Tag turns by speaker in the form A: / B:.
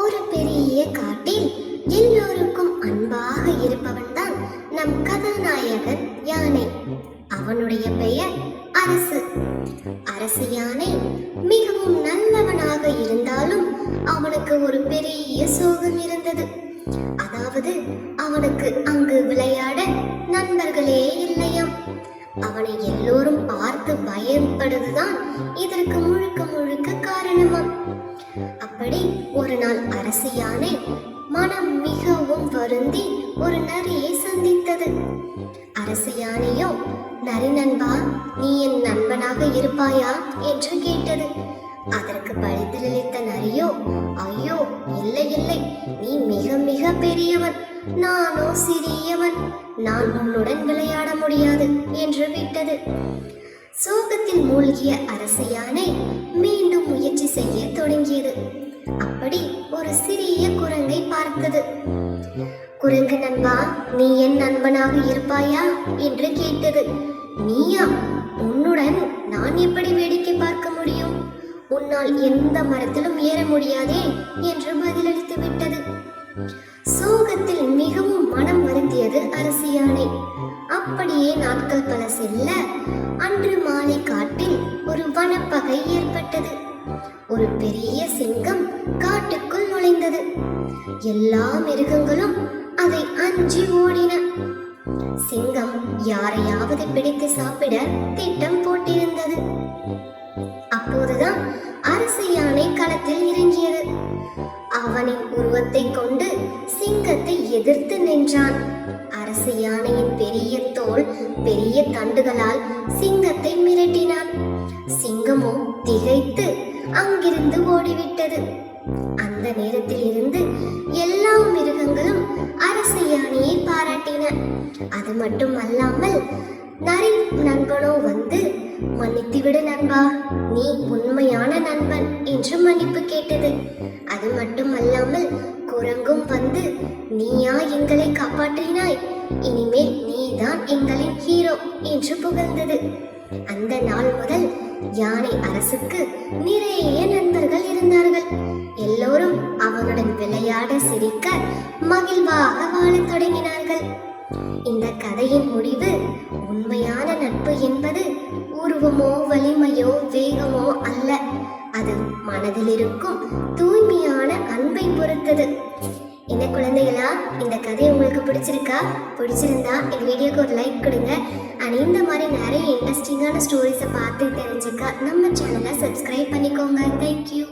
A: ஒரு பெரிய காட்டில் எல்லோருக்கும் அன்பாக இருப்பவன் தான் நம் கதாநாயகன் யானை. அவனுடைய பெயர் அரசு. அரசு யானை மிகவும் நல்லவனாக இருந்தாலும் அவனுக்கு ஒரு பெரிய சோகம் இருந்தது. அதாவது அவனுக்கு அங்கு விளையாட நண்பர்களே அவனை எல்லோரும் பார்த்து பயன்படுதுதான் இதற்கு முழுக்க முழுக்க காரணமாம் அப்படி ஒரு நாள் அரசு யானை மனம் மிகவும் வருந்தி ஒரு நரியை சந்தித்தது. அரசு யானையோ நரி நண்பா நீ என் நண்பனாக இருப்பாயா? என்று கேட்டது. அதற்கு பதிலளித்த நரியோ ஐயோ இல்லை இல்லை நீ மிக மிக பெரியவன். நானோ சிறியவன் நான் உன்னுடன் விளையாட முடியாது என்று விட்டது. சோகத்தில் மூழ்கிய அரசு யானை மீண்டும் முயற்சி செய்ய தொடங்கியது. அப்படி ஒரு சிறிய குரங்கை பார்த்தது. குரங்கு நண்பா நீ என் நண்பனாக இருப்பாயா? என்று கேட்டது. நீயா? உன்னுடன் நான் எப்படி வேடிக்கை பார்க்க முடியும்? உன்னால் எந்த மரத்திலும் ஏற முடியாதே என்று பதிலளித்து விட்டது. சோகத்தில் மிகவும் மனம் வருந்தியது அரசி யானை அப்படியே நாட்கள் பல செல்ல அன்று மாலை காட்டில் ஒரு வனப்பகை ஏற்பட்டது. ஒரு பெரிய சிங்கம் காட்டுக்குள் நுழைந்தது. எல்லா மிருகங்களும் அதை அஞ்சி ஓடின. சிங்கம் யாரையாவது பிடித்து சாப்பிட திட்டம் போட்டிருந்தது. அப்போதுதான் அரசு யானை களத்தில் இறங்கியது. அவனின் உருவத்தை கொண்டு சிங்கத்தை எதிர்த்து நின்றான். அரசு யானையின் பெரிய தோல் பெரிய தண்டுகளால் சிங்கத்தை மிரட்டினான். சிங்கமோ திகைத்து அங்கிருந்து ஓடிவிட்டது. அந்த நேரத்தில் இருந்து எல்லா மிருகங்களும் அரசு யானையை பாராட்டின. அது மட்டும் அல்லாமல் நரி நண்பனோ வந்து மன்னித்து விடு நண்பா நீ உண்மையான நண்பன் என்று மன்னிப்பு கேட்டது. அது மட்டும் அல்லாமல் குரங்கும் வந்து நீயா எங்களை காப்பாற்றினாய் இனிமேல் நீதான் எங்களின் ஹீரோ என்று புகழ்ந்தது. அந்த நாள் முதல் யானை அரசுக்கு நிறைய நண்பர்கள் இருந்தார்கள். எல்லோரும் அவனுடன் விளையாட சிரிக்க மகிழ்வாக வாழத் தொடங்கினார்கள். இந்த கதையின் முடிவு உண்மையான நட்பு என்பது உருவமோ வலிமையோ வேகமோ அல்ல. அது மனதில் இருக்கும் தூய்மையான அன்பை பொறுத்தது. என்ன குழந்தைகளா இந்த கதை உங்களுக்கு பிடிச்சிருக்கா? பிடிச்சிருந்தா இந்த வீடியோக்கு ஒரு லைக் கொடுங்க. அண்ட் இந்த மாதிரி நிறைய இன்ட்ரெஸ்டிங்கான ஸ்டோரிஸை பார்த்து தெரிஞ்சுக்க நம்ம சேனலை சப்ஸ்கிரைப் பண்ணிக்கோங்க. தேங்க்யூ